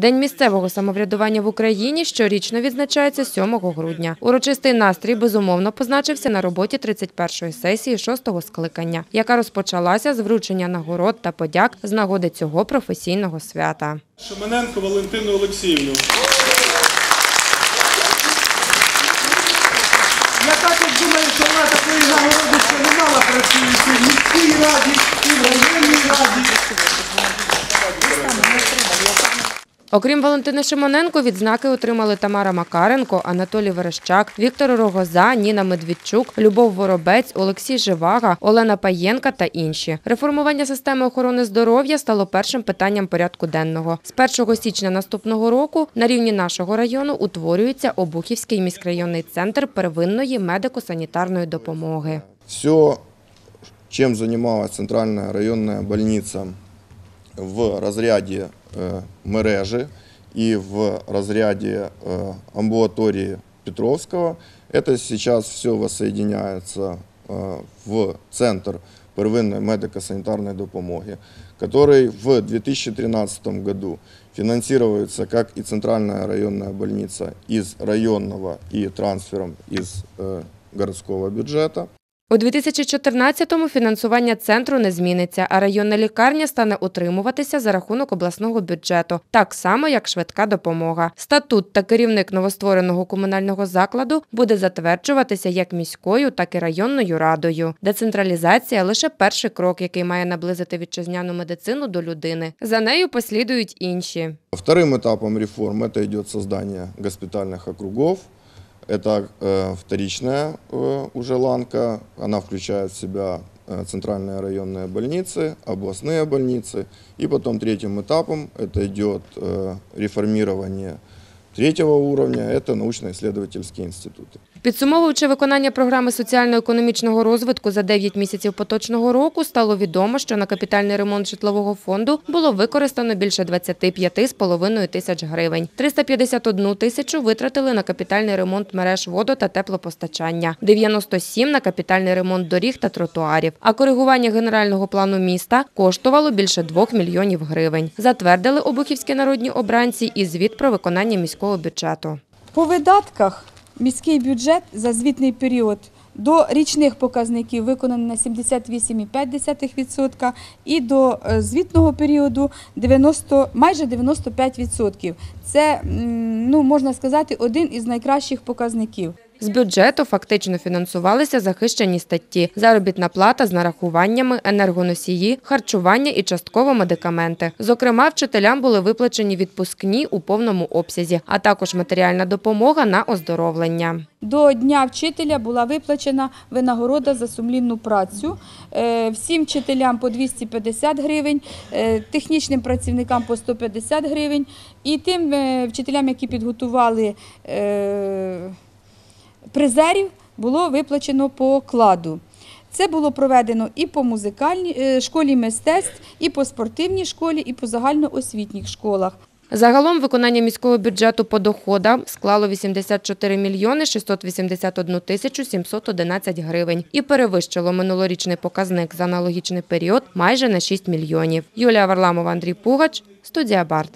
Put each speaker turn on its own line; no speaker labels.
День місцевого самоврядування в Україні щорічно відзначається 7 грудня. Урочистий настрій безумовно позначився на роботі 31-ї сесії 6-го скликання, яка розпочалася з вручення нагород та подяк з нагоди цього професійного свята.
Шемененко Валентину Олексіївну.
Я також думаю, що вона такої нагороди ще не мала працюючи в міській раді, і в районній раді.
Окрім Валентини Шимоненко, відзнаки отримали Тамара Макаренко, Анатолій Верещак, Віктор Рогоза, Ніна Медведчук, Любов Воробець, Олексій Живага, Олена Паєнка та інші. Реформування системи охорони здоров'я стало першим питанням порядку денного. З 1 січня наступного року на рівні нашого району утворюється Обухівський міськрайонний центр первинної медико-санітарної допомоги.
Все, чем занималась центральная районная больница в разряде э, мережи и в разряде э, амбулатории Петровского, это сейчас все воссоединяется э, в Центр первинной медико-санитарной допомоги, который в 2013 году финансируется как и центральная районная больница из районного и трансфером из э, городского бюджета.
У 2014-му фінансування центру не зміниться, а районна лікарня стане утримуватися за рахунок обласного бюджету, так само як швидка допомога. Статут та керівник новоствореного комунального закладу буде затверджуватися як міською, так і районною радою. Децентралізація лише перший крок, який має наблизити вітчизняну медицину до людини. За нею послідують інші.
Вторым этапом реформ это идет создание госпитальных округов. Это э, вторичная э, уже ланка, она включает в себя э, центральные районные больницы, областные больницы. И потом третьим этапом это идет э, реформирование третьего уровня, это научно-исследовательские институты.
Підсумовуючи виконання програми соціально-економічного розвитку за 9 місяців поточного року, стало відомо, що на капітальний ремонт житлового фонду було використано більше 25,5 тисяч гривень. 351 тисячу витратили на капітальний ремонт мереж водо- та теплопостачання, 97 – на капітальний ремонт доріг та тротуарів. А коригування генерального плану міста коштувало більше 2 мільйонів гривень. Затвердили обухівські народні обранці і звіт про виконання міського бюджету.
По видатках міський бюджет за звітний період до річних показників виконаний на 78,5% і до е, звітного періоду 90, майже 95%. Це, ну, можна сказати, один із найкращих показників.
З бюджету фактично фінансувалися захищені статті: заробітна плата з нарахуваннями, енергоносії, харчування і частково медикаменти. Зокрема, вчителям були виплачені відпускні у повному обсязі, а також матеріальна допомога на оздоровлення.
До Дня вчителя була виплачена винагорода за сумлінну працю. Е, Всім вчителям по 250 гривень, е, технічним працівникам по 150 гривень. І тим е, вчителям, які підготували призерів, було виплачено по окладу. Це було проведено і по музикальній е, школі мистецтв, і по спортивній школі, і по загальноосвітніх школах.
Загалом виконання міського бюджету по доходам склало 84 мільйони 681 тисячу 711 гривень і перевищило минулорічний показник за аналогічний період майже на 6 мільйонів. Юлія Варламова, Андрій Пугач, студія Барт.